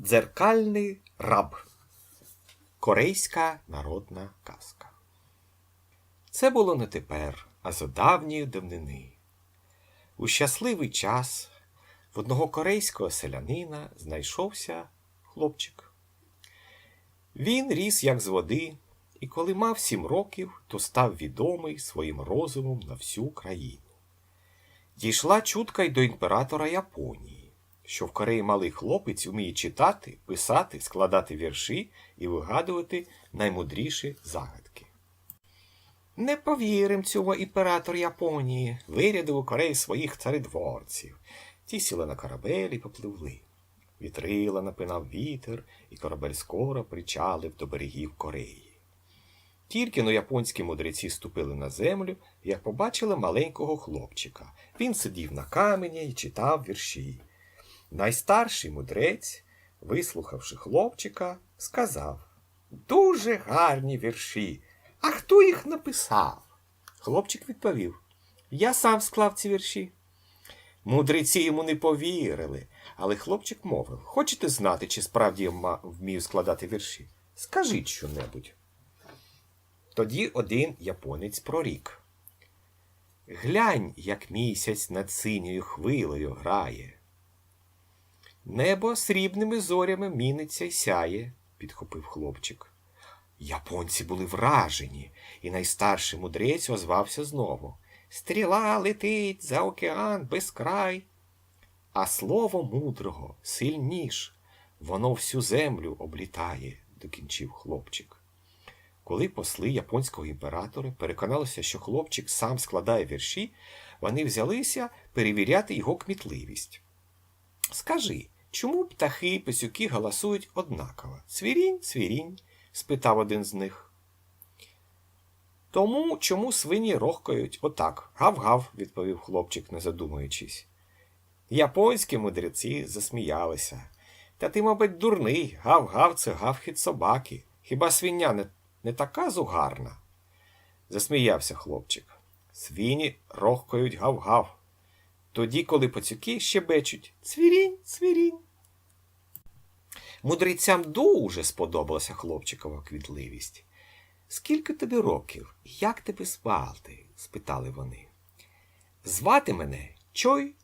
Дзеркальний раб. Корейська народна казка. Це було не тепер, а за давньої давнини. У щасливий час в одного корейського селянина знайшовся хлопчик. Він ріс як з води, і коли мав сім років, то став відомий своїм розумом на всю країну. Дійшла чутка й до імператора Японії, що в Кореї малий хлопець уміє читати, писати, складати вірші і вигадувати наймудріші загадки. Не повірим цього імператор Японії, вирядив у Кореї своїх царедворців. Ті сіли на корабель і попливли. Вітрила напинав вітер, і корабель скоро причалив до берегів Кореї. Тільки но японські мудреці ступили на землю, як побачили маленького хлопчика. Він сидів на камені і читав вірші. Найстарший мудрець, вислухавши хлопчика, сказав Дуже гарні вірші. А хто їх написав? Хлопчик відповів Я сам склав ці вірші. Мудреці йому не повірили, але хлопчик мовив Хочете знати, чи справді я вмію складати вірші? Скажіть щонебудь. Тоді один японець прорік. Глянь, як місяць над синьою хвилею грає. Небо срібними зорями міниться й сяє, підхопив хлопчик. Японці були вражені, і найстарший мудрець озвався знову. Стріла летить за океан без край. А слово мудрого сильніш, воно всю землю облітає, докінчив хлопчик. Коли посли японського імператора переконалися, що хлопчик сам складає вірші, вони взялися перевіряти його кмітливість. Скажи, чому птахи і писюки галасують однаково? Цвірінь, цвірінь? спитав один з них. Тому чому свині рохкають отак? Гав-гав, відповів хлопчик, не задумуючись. Японські мудреці засміялися. Та ти, мабуть, дурний, гав-гав це гавхіт собаки. Хіба свиня не, не така зугарна? Засміявся хлопчик. Свині рохкають гав-гав. Тоді, коли пацюки щебечуть цвірінь, цвірінь. Мудрецям дуже сподобалася хлопчикова квітливість. Скільки тобі років? Як тебе звати? спитали вони. Звати мене Чой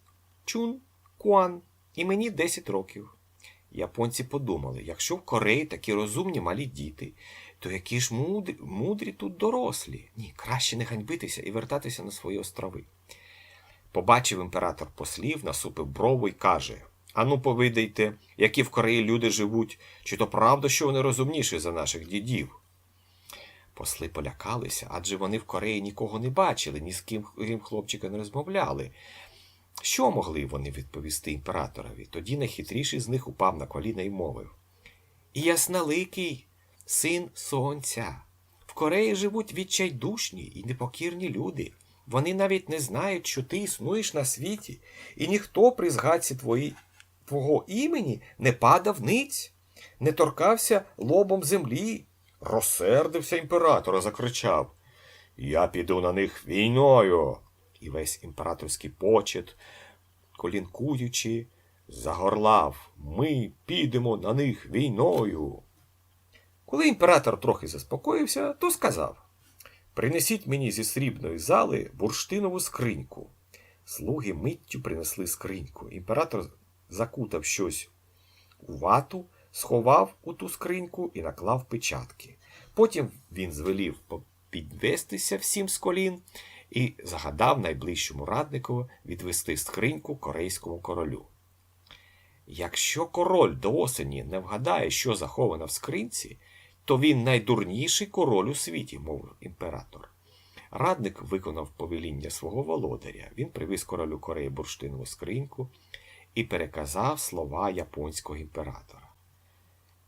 Чун Куан, і мені 10 років. Японці подумали, якщо в Кореї такі розумні малі діти, то які ж мудрі, мудрі тут дорослі. Ні, краще не ганьбитися і вертатися на свої острови. Побачив імператор послів, насупив брову і каже: Ану, повидайте, які в Кореї люди живуть, чи то правда, що вони розумніші за наших дідів. Посли полякалися, адже вони в Кореї нікого не бачили, ні з ким хлопчика не розмовляли. Що могли вони відповісти імператорові? Тоді найхитріший з них упав на коліна і мовив. Ясналикий, син сонця. В Кореї живуть відчайдушні і непокірні люди. Вони навіть не знають, що ти існуєш на світі, і ніхто при згадці твої, твого імені не падав ниць, не торкався лобом землі. Розсердився імператор, закричав Я піду на них війною. І весь імператорський почет, колінкуючи, загорлав Ми підемо на них війною. Коли імператор трохи заспокоївся, то сказав Принесіть мені зі срібної зали бурштинову скриньку. Слуги миттю принесли скриньку. Імператор закутав щось у вату, сховав у ту скриньку і наклав печатки. Потім він звелів підвестися всім з колін і загадав найближчому раднику відвести скриньку корейському королю. Якщо король до осені не вгадає, що заховано в скринці, то він найдурніший король у світі, мовив імператор. Радник виконав повеління свого володаря. Він привіз королю Кореї бурштинову скриньку і переказав слова японського імператора.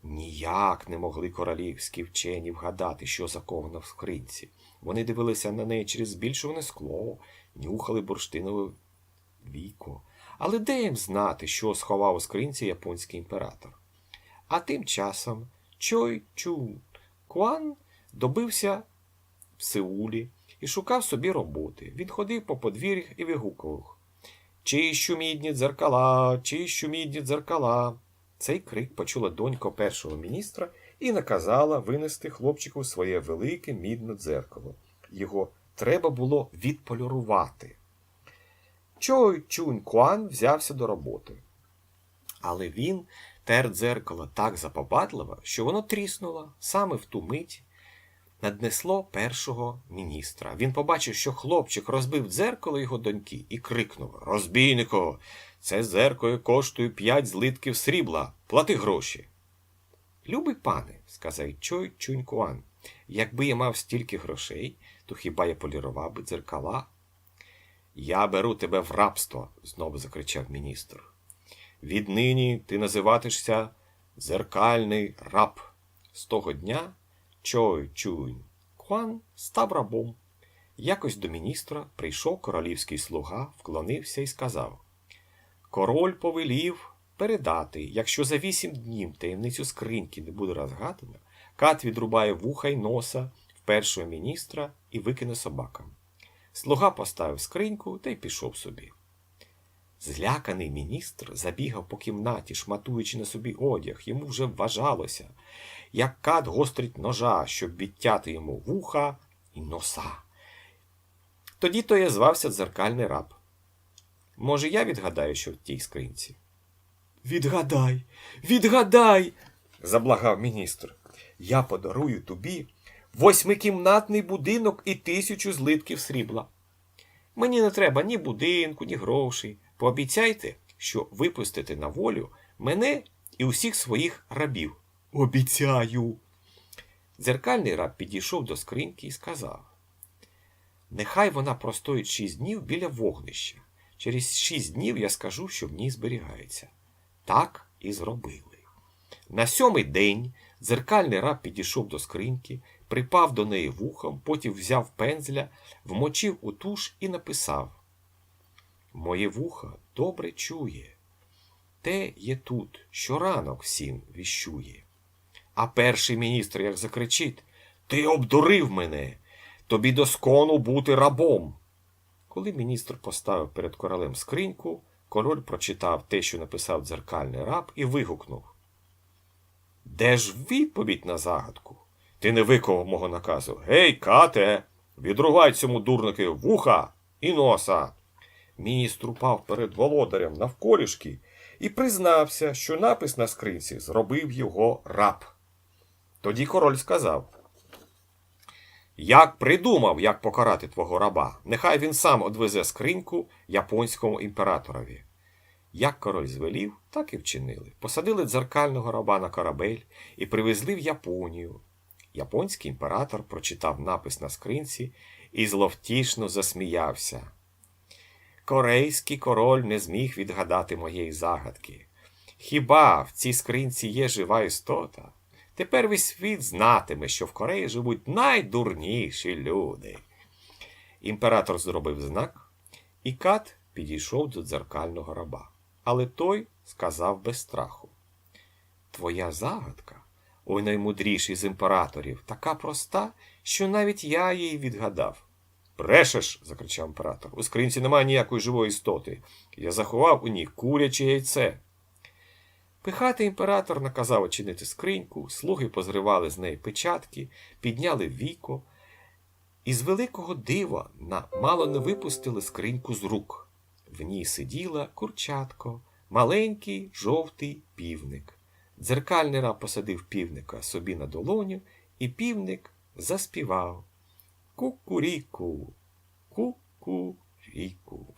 Ніяк не могли королівські вчені вгадати, що заковано в скринці. Вони дивилися на неї через збільшуване скло, нюхали бурштинове віко. Але де їм знати, що сховав у скринці японський імператор? А тим часом Чой Чу Куан добився в Сеулі і шукав собі роботи. Він ходив по подвір'ях і вигукував Чищу мідні дзеркала, чищу мідні дзеркала. Цей крик почула донька першого міністра і наказала винести хлопчику своє велике мідне дзеркало. Його треба було відполірувати. Чой Чунь Куан взявся до роботи. Але він тер дзеркало так запопадливо, що воно тріснуло саме в ту мить. Наднесло першого міністра. Він побачив, що хлопчик розбив дзеркало його доньки і крикнув Розбійнико, це дзеркало коштує п'ять злитків срібла. Плати гроші. Любий пане, сказав Чой Чунькуан, якби я мав стільки грошей, то хіба я полірував би дзеркала? Я беру тебе в рабство, знову закричав міністр. Віднині ти називатишся дзеркальний раб. З того дня Чой Чунь Куан став рабом. Якось до міністра прийшов королівський слуга, вклонився і сказав: Король повелів передати, якщо за вісім днів таємницю скриньки не буде розгадана, кат відрубає вуха й носа в першого міністра і викине собакам. Слуга поставив скриньку та й пішов собі. Зляканий міністр забігав по кімнаті, шматуючи на собі одяг. Йому вже вважалося, як кат гострить ножа, щоб відтяти йому вуха і носа. Тоді то я звався дзеркальний раб. Може, я відгадаю, що в тій скринці? Відгадай, відгадай, заблагав міністр. Я подарую тобі восьмикімнатний будинок і тисячу злитків срібла. Мені не треба ні будинку, ні грошей. Пообіцяйте, що випустите на волю мене і усіх своїх рабів. Обіцяю. Дзеркальний раб підійшов до скриньки і сказав: Нехай вона простоїть шість днів біля вогнища. Через шість днів я скажу, що в ній зберігається. Так і зробили. На сьомий день дзеркальний раб підійшов до скриньки, припав до неї вухом, потім взяв пензля, вмочив у туш і написав: Моє вухо добре чує. Те є тут, що ранок всім віщує. А перший міністр як закричить Ти обдурив мене, тобі доскону бути рабом. Коли міністр поставив перед королем скриньку, король прочитав те, що написав дзеркальний раб, і вигукнув. Де ж відповідь на загадку? Ти не виконав мого наказу. Гей, кате, відругай цьому дурники вуха і носа. Міністр упав перед володарем навколішки і признався, що напис на скринці зробив його раб. Тоді король сказав: Як придумав, як покарати твого раба, нехай він сам одвезе скриньку японському імператорові. Як король звелів, так і вчинили. Посадили дзеркального раба на корабель і привезли в Японію. Японський імператор прочитав напис на скринці і зловтішно засміявся. Корейський король не зміг відгадати моєї загадки. Хіба в цій скринці є жива істота? Тепер весь світ знатиме, що в Кореї живуть найдурніші люди. Імператор зробив знак, і кат підійшов до дзеркального раба. Але той сказав без страху: Твоя загадка, ой наймудріший з імператорів, така проста, що навіть я її відгадав. Брешеш, закричав імператор. У скринці немає ніякої живої істоти. Я заховав у ній куряче яйце. Пихатий імператор наказав очинити скриньку, слуги позривали з неї печатки, підняли віко, і з великого дива на мало не випустили скриньку з рук. В ній сиділа курчатко, маленький жовтий півник. Дзеркальний раб посадив півника собі на долоню, і півник заспівав. Cucurico, cucurico.